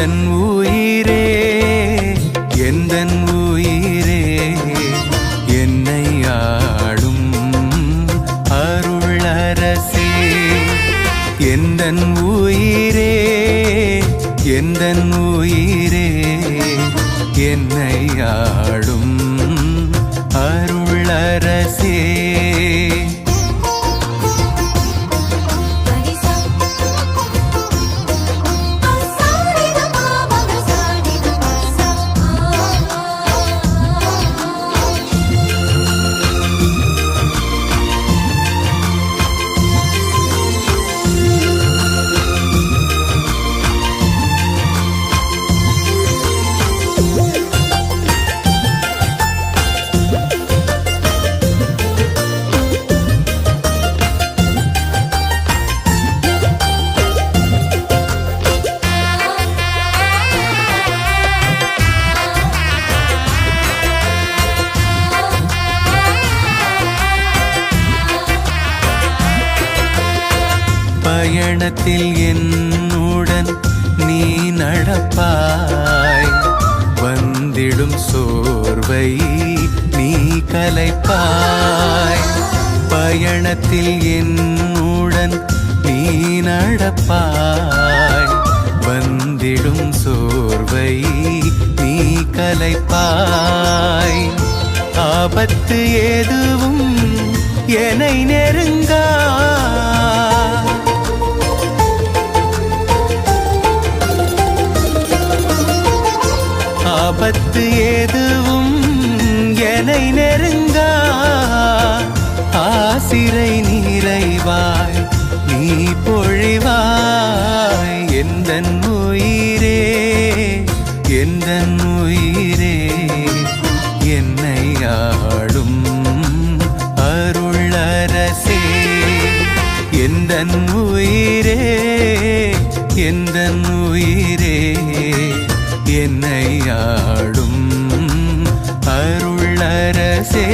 எந்தன் உயிரே எந்தன் உயிரே என்னை ஆளும் அருளரசே. எந்தன் உயிரே எந்தன் உயிரே என்னை ஆளும் அருளரசே. பயணத்தில் என்னுடன் நீ நடப்பாய். வந்திடும் சோர்வை நீ கலைப்பாய். பயணத்தில் என்னுடன் நீ நடப்பாய். வந்திடும் சோர்வை நீ கலைப்பாய். ஆபத்து எதுவும் என்னை நெருங்கா ஆபத்து எதுவும் என்னை நெரு என்னை அருளரசே.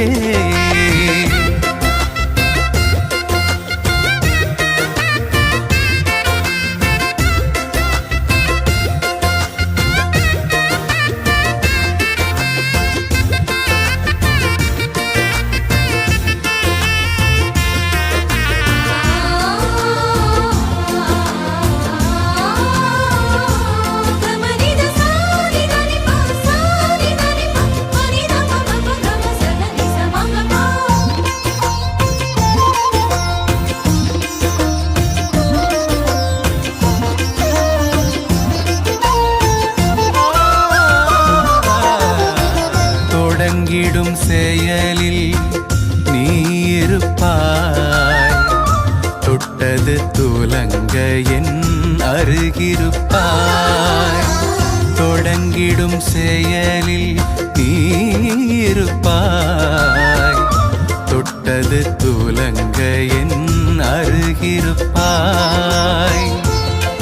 என் அருகிருப்பாய். தொடங்கிடும் செயலில் நீ இருப்பாய் தொட்டது துலங்க என் அருகிருப்பாய்.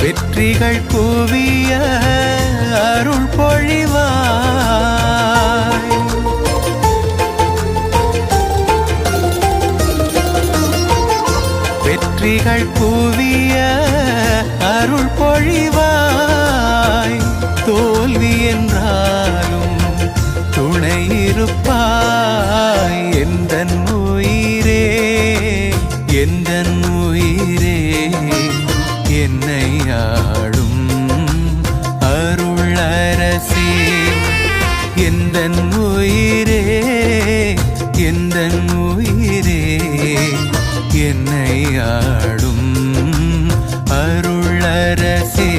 வெற்றிகள் குவிய அருள் பொழிவாய். வெற்றிகள் அருள் பொழிவாய். தோல்வி என்றாலும் துணை இருப்பாய். எந்த உயிரே எந்த உயிரே என்னை ஆளும் அருள் அரசே எந்த உயிரே எந்த உயிரே என்னை ஆளும் அருள் நரசே